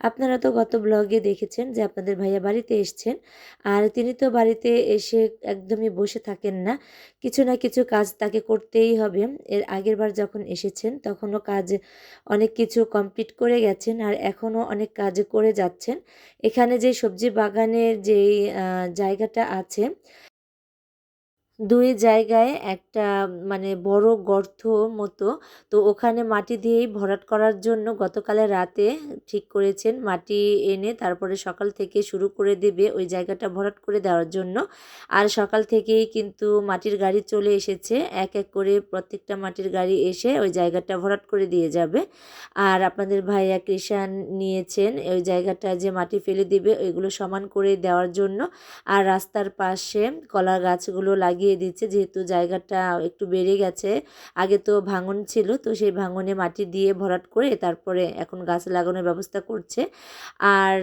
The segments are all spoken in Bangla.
আপনারা তো গত ব্লগে দেখেছেন যে আপনাদের ভাইয়া বাড়িতে এসছেন। আর তিনি তো বাড়িতে এসে একদমই বসে থাকেন না। কিছু না কিছু কাজ তাকে করতেই হবে। এর আগের বার যখন এসেছেন, তখনও কাজ অনেক কিছু কমপ্লিট করে গেছেন আর এখনও অনেক কাজ করে যাচ্ছেন। এখানে যে সবজি বাগানের যেই জায়গাটা আছে দুই জায়গায় একটা মানে বড় গর্ত মতো। তো ওখানে মাটি দিয়েই ভরাট করার জন্য গতকালে রাতে ঠিক করেছেন মাটি এনে তারপরে সকাল থেকে শুরু করে দেবে ওই জায়গাটা ভরাট করে দেওয়ার জন্য। আর সকাল থেকেই কিন্তু মাটির গাড়ি চলে এসেছে। এক এক করে প্রত্যেকটা মাটির গাড়ি এসে ওই জায়গাটা ভরাট করে দিয়ে যাবে। আর আপনাদের ভাইয়া কৃষাণ নিয়েছেন ওই জায়গাটা যে মাটি ফেলে দিবে ওইগুলো সমান করে দেওয়ার জন্য। আর রাস্তার পাশে কলা গাছগুলো লাগিয়ে দিচ্ছে, যেহেতু জায়গাটা একটু বেড়ে গেছে। আগে তো ভাঙন ছিল, তো সেই ভাঙনে মাটি দিয়ে ভরাট করে তারপরে এখন গাছ লাগানোর ব্যবস্থা করছে। আর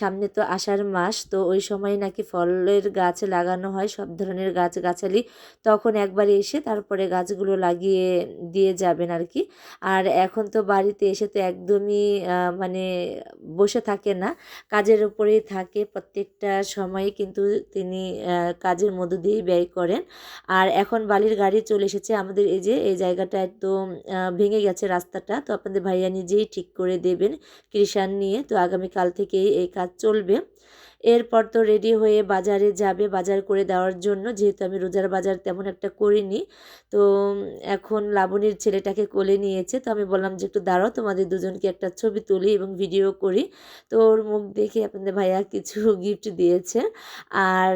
সামনে তো আষাঢ় মাস, তো ওই সময় নাকি ফলের গাছ লাগানো হয়, সব ধরনের গাছ গাছালি তখন একবার এসে তারপরে গাছগুলো লাগিয়ে দিয়ে যাবেন আর কি আর এখন তো বাড়িতে এসে তো একদমই মানে বসে থাকে না, কাজের উপরেই থাকে। প্রত্যেকটা সময় কিন্তু তিনি কাজের মধ্য দিয়েই ব্যয় করেন। আর এখন বালির গাড়ি চলে এসেছে। আমাদের এই যে, এই জায়গাটা একদম ভেঙে গেছে রাস্তাটা। তো আপনাদের ভাইয়া নিজেই ঠিক করে দেবেন কৃষাণ নিয়ে। তো আগামীকাল থেকেই এই কাজ চলবে। এরপর তো রেডি হয়ে বাজারে যাবে, বাজার করে দেওয়ার জন্য। যেহেতু আমি রোজার বাজার তেমন একটা করিনি, তো এখন লাবণীর ছেলেটাকে কোলে নিয়েছে। তো আমি বললাম যে, একটু দাঁড়াও, তোমাদের দুজনকে একটা ছবি তুলি এবং ভিডিও করি। তো ওর মুখ দেখে আপনাদের ভাইয়া কিছু গিফট দিয়েছে। আর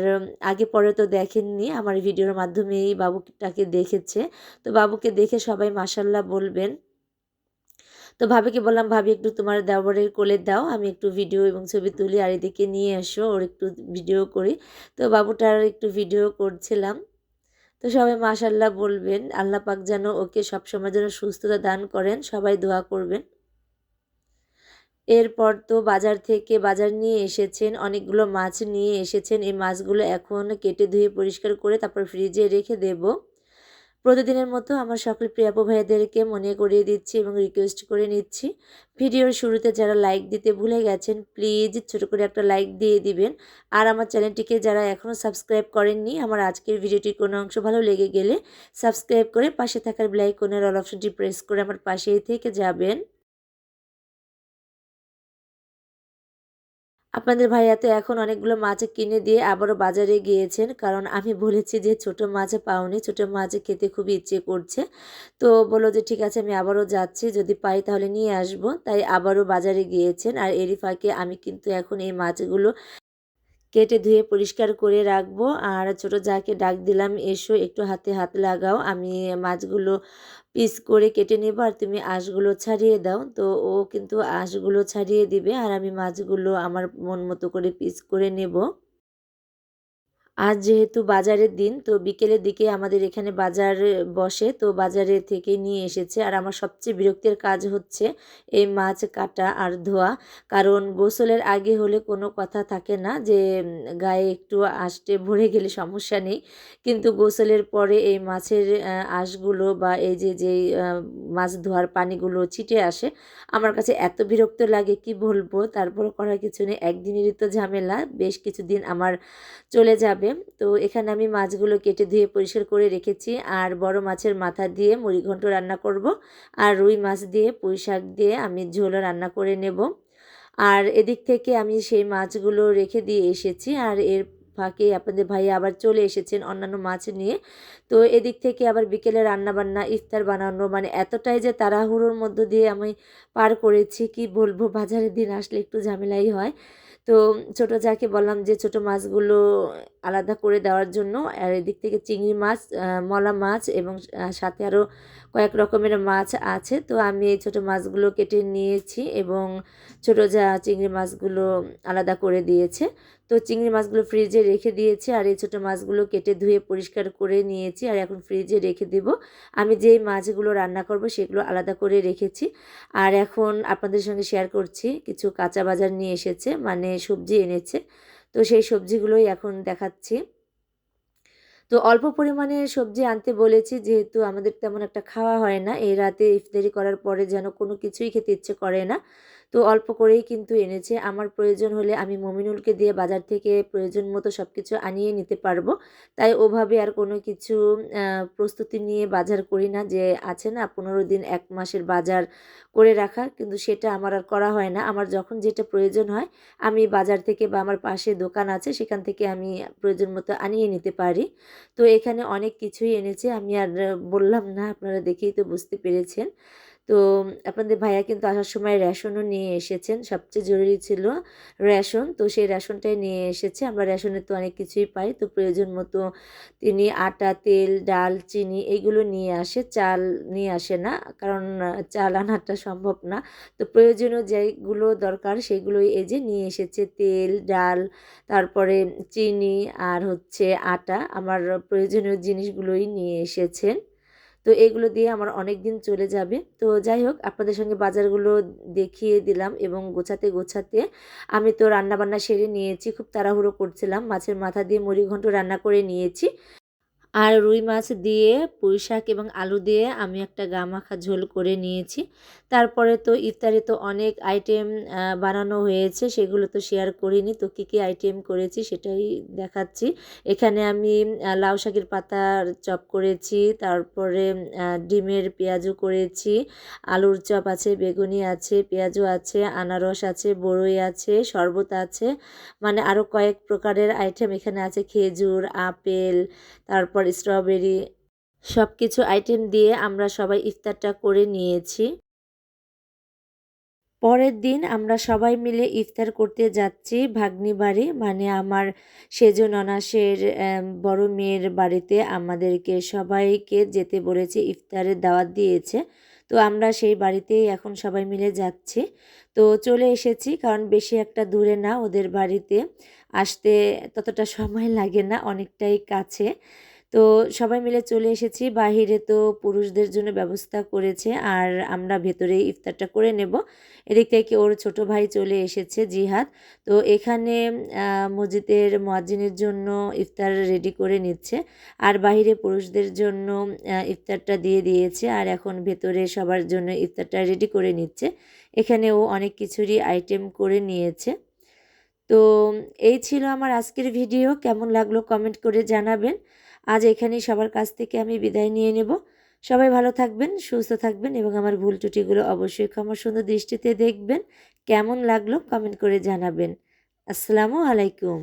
আগে পরে তো দেখেননি, আমার ভিডিওর মাধ্যমেই বাবুটাকে দেখেছে। তো বাবুকে দেখে সবাই মাসাল্লাহ বলবেন। তো ভাবিকে বললাম, ভাবি, একটু তোমার দেওয়ারের কোলে দাও। আমি একটু ভিডিও এবং ছবি তুলি আর এদিকে নিয়ে এসো। ওর একটু ভিডিও করি। তো বাবুটার একটু ভিডিও করছিলাম। তো সবাই মাশাল্লাহ বলবেন, আল্লাহ পাক যেন ওকে সবসময় যেন সুস্থতা দান করেন। সবাই দোয়া করবেন। এরপর তো বাজার থেকে বাজার নিয়ে এসেছেন, অনেকগুলো মাছ নিয়ে এসেছেন। এই মাছগুলো এখন কেটে ধুয়ে পরিষ্কার করে তারপর ফ্রিজে রেখে দেব। প্রতিদিনের মতো আমার সকল প্রিয়াপু ভাইদেরকে মনে করিয়ে দিচ্ছি এবং রিকোয়েস্ট করে নিচ্ছি। ভিডিওর শুরুতে যারা লাইক দিতে ভুলে গেছেন প্লিজ ছোট করে একটা লাইক দিয়ে দিবেন। আর আমার চ্যানেলটিকে যারা এখনও সাবস্ক্রাইব করেননি, আমার আজকের ভিডিওটির কোনো অংশ ভালো লেগে গেলে সাবস্ক্রাইব করে পাশে থাকার বেলাইকনের অল অপশনটি প্রেস করে আমার পাশেই থেকে যাবেন। আপনাদের ভাইয়া তো এখন অনেকগুলো মাছ কিনে দিয়ে আবারও বাজারে গিয়েছেন। কারণ আমি বলেছি যে ছোট মাছ পাওনি, ছোট মাছ খেতে খুবই ইচ্ছে করছে। তো বলো যে ঠিক আছে, আমি আবারও যাচ্ছি, যদি পাই তাহলে নিয়ে আসব। তাই আবারও বাজারে গিয়েছেন আর এরই ফাঁকে আমি কিন্তু এখন এই মাছগুলো কেটে ধুয়ে পরিষ্কার করে রাখব। আর ছোট যাকে ডাক দিলাম, এসো, একটু হাতে হাত লাগাও। আমি মাছগুলো পিস করে কেটে নেব আর তুমি আঁশগুলো ছাড়িয়ে দাও। তো ও কিন্তু আঁশগুলো ছাড়িয়ে দিবে আর আমি মাছগুলো আমার মন মতো করে পিস করে নেব। আজ যেহেতু বাজারের দিন তো বিকেলের দিকে আমাদের এখানে বাজার বসে তো বাজারে থেকে নিয়ে এসেছে। আর আমার সবচেয়ে বিরক্তির কাজ হচ্ছে এই মাছ কাটা আর ধোয়া। কারণ গোসলের আগে হলে কোনো কথা থাকে না যে গায়ে একটু আষ্টে ভরে গেলে সমস্যা নেই। কিন্তু গোসলের পরে এই মাছের আঁশগুলো বা এই যে আহ, মাছ ধোয়ার পানিগুলো ছিটে আসে আমার কাছে এত বিরক্ত লাগে কি বলব? তারপর করার কিছু নেই। একদিনেরই তো ঝামেলা। বেশ কিছুদিন আমার চলে যাবে। তো এখানে আমি মাছগুলো কেটে ধুয়ে পরিষ্কার করে রেখেছি আর বড় মাছের মাথা দিয়ে মুড়িঘণ্ট রান্না করব আর রুই মাছ দিয়ে পুঁই শাক দিয়ে আমি ঝোলও রান্না করে নেব। আর এদিক থেকে আমি সেই মাছগুলো রেখে দিয়ে এসেছি আর এর ফাঁকে আপনাদের ভাই আবার চলে এসেছেন অন্যান্য মাছ নিয়ে। তো এদিক থেকে আবার বিকেলে রান্না বান্না ইফতার বানানো মানে এতটাই যে তাড়াহুড়োর মধ্য দিয়ে আমি পার করেছি, কি বলব? বাজারের দিন আসলে একটু ঝামেলাই হয়। তো ছোট যাকে বললাম যে ছোট মাছগুলো আলাদা করে দেওয়ার জন্য, আর এদিক থেকে চিংড়ি মাছ মলা মাছ এবং সাথে আরও কয়েক রকমের মাছ আছে। তো আমি এই ছোটো মাছগুলো কেটে নিয়েছি এবং ছোট যা চিংড়ি মাছগুলো আলাদা করে দিয়েছে। তো চিংড়ি মাছগুলো ফ্রিজে রেখে দিয়েছি, আর এই ছোটো মাছগুলো কেটে ধুয়ে পরিষ্কার করে নিয়েছি, আর এখন ফ্রিজে রেখে দেব। আমি যেই মাছগুলো রান্না করব সেগুলো আলাদা করে রেখেছি। আর এখন আপনাদের সঙ্গে শেয়ার করছি, কিছু কাঁচা বাজার নিয়ে এসেছে মানে সবজি এনেছে। তো সেই সবজিগুলোই এখন দেখাচ্ছি। তো অল্প পরিমাণে সবজি আনতে বলেছি, যেহেতু আমাদের তেমন একটা খাওয়া হয় না, এই রাতে ইফতারি করার পরে যেন কোনো কিছুই খেতে ইচ্ছে করে না। তো অল্প করেই কিন্তু এনেছে। আমার প্রয়োজন হলে আমি মমিনুলকে দিয়ে বাজার থেকে প্রয়োজন মতো সব কিছু আনিয়ে নিতে পারব। তাই ওভাবে আর কোনো কিছু প্রস্তুতি নিয়ে বাজার করি না যে আছে না পনেরো দিন, এক মাসের বাজার করে রাখা। কিন্তু সেটা আমার আর করা হয় না। আমার যখন যেটা প্রয়োজন হয়, আমি বাজার থেকে বা আমার পাশে দোকান আছে, সেখান থেকে আমি প্রয়োজন মতো আনিয়ে নিতে পারি। তো এখানে অনেক কিছুই এনেছে। আমি আর বললাম না, আপনারা দেখেই তো বুঝতে পেরেছেন। তো আপনাদের ভাইয়া কিন্তু আসার সময় রেশনও নিয়ে এসেছেন, সবচেয়ে জরুরি ছিল রেশন। তো সেই রেশনটাই নিয়ে এসেছে, আমরা রেশনে তো অনেক কিছুই পাই। তো প্রয়োজন মতো তিনি আটা, তেল, ডাল, চিনি এইগুলো নিয়ে আসে, চাল নিয়ে আসে না, কারণ চাল আনাটা সম্ভব না। তো প্রয়োজনীয় যেগুলো দরকার সেগুলোই এই যে নিয়ে এসেছে, তেল, ডাল, তারপরে চিনি আর হচ্ছে আটা, আমার প্রয়োজনীয় জিনিসগুলোই নিয়ে এসেছেন। তো এগুলো দিয়ে আমার অনেক দিন চলে যাবে। তো যাই হোক আপনাদের সঙ্গে বাজারগুলো দেখিয়ে দিলাম এবং গোছাতে গোছাতে আমি তো রান্নাবান্না সেরে নিয়েছি, খুব তাড়াহুড়ো করছিলাম। মাছের মাথা দিয়ে মুড়ি ঘন্ট রান্না করে নিয়েছি। আর রুই মাছ দিয়ে, পুঁই শাক এবং আলু দিয়ে আমি একটা গা মাখা ঝোল করে নিয়েছি। তারপরে তো ইফতারে তো অনেক আইটেম বানানো হয়েছে, সেগুলো তো শেয়ার করিনি। তো কী কী আইটেম করেছি সেটাই দেখাচ্ছি। এখানে আমি লাউ শাকের পাতার চপ করেছি, তারপরে ডিমের পেঁয়াজু করেছি, আলুর চপ আছে, বেগুনি আছে পেঁয়াজু আছে, আনারস আছে, বড়ই আছে, শরবত আছে। মানে আরও কয়েক প্রকারের আইটেম এখানে আছে, খেজুর, আপেল, তারপর স্ট্রবেরি সব কিছু আইটেম দিয়ে আমরা সবাই ইফতারটা করে নিয়েছি। পরের দিন আমরা সবাই মিলে ইফতার করতে যাচ্ছি ভাগ্নি বাড়ি। মানে আমার সেজন অনাসের বড় মেয়ের বাড়িতে আমাদেরকে সবাইকে যেতে বলেছে, ইফতারের দাওয়াত দিয়েছে। তো আমরা সেই বাড়িতেই এখন সবাই মিলে যাচ্ছি। তো চলে এসেছি কারণ বেশি একটা দূরে না ওদের বাড়িতে। আসতে ততটা সময় লাগে না, অনেকটাই কাছে। তো সবাই মিলে চলে এসেছি। বাহিরে তো পুরুষদের জন্য ব্যবস্থা করেছে। আর আমরা ভেতরে ইফতারটা করে নেব। এদিক থেকে ওর ছোট ভাই চলে এসেছে জিহাদ। তো এখানে মসজিদের মোয়াজ্জিনের জন্য ইফতার রেডি করে নিচ্ছে। আর বাহিরে পুরুষদের জন্য ইফতারটা দিয়ে দিয়েছে। আর এখন ভেতরে সবার জন্য ইফতারটা রেডি করে নিচ্ছে। এখানে ও অনেক কিছুরই আইটেম করে নিয়েছে। তো এই ছিল আমার আজকের ভিডিও কেমন লাগল কমেন্ট করে জানাবেন। আজ এখানেই সবার কাছ থেকে আমি বিদায় নিয়ে নেব। সবাই ভালো থাকবেন, সুস্থ থাকবেন এবং আমার ভুল ত্রুটিগুলো অবশ্যই ক্ষমা সুন্দর দৃষ্টিতে দেখবেন। কেমন লাগল কমেন্ট করে জানাবেন। আসসালামু আলাইকুম।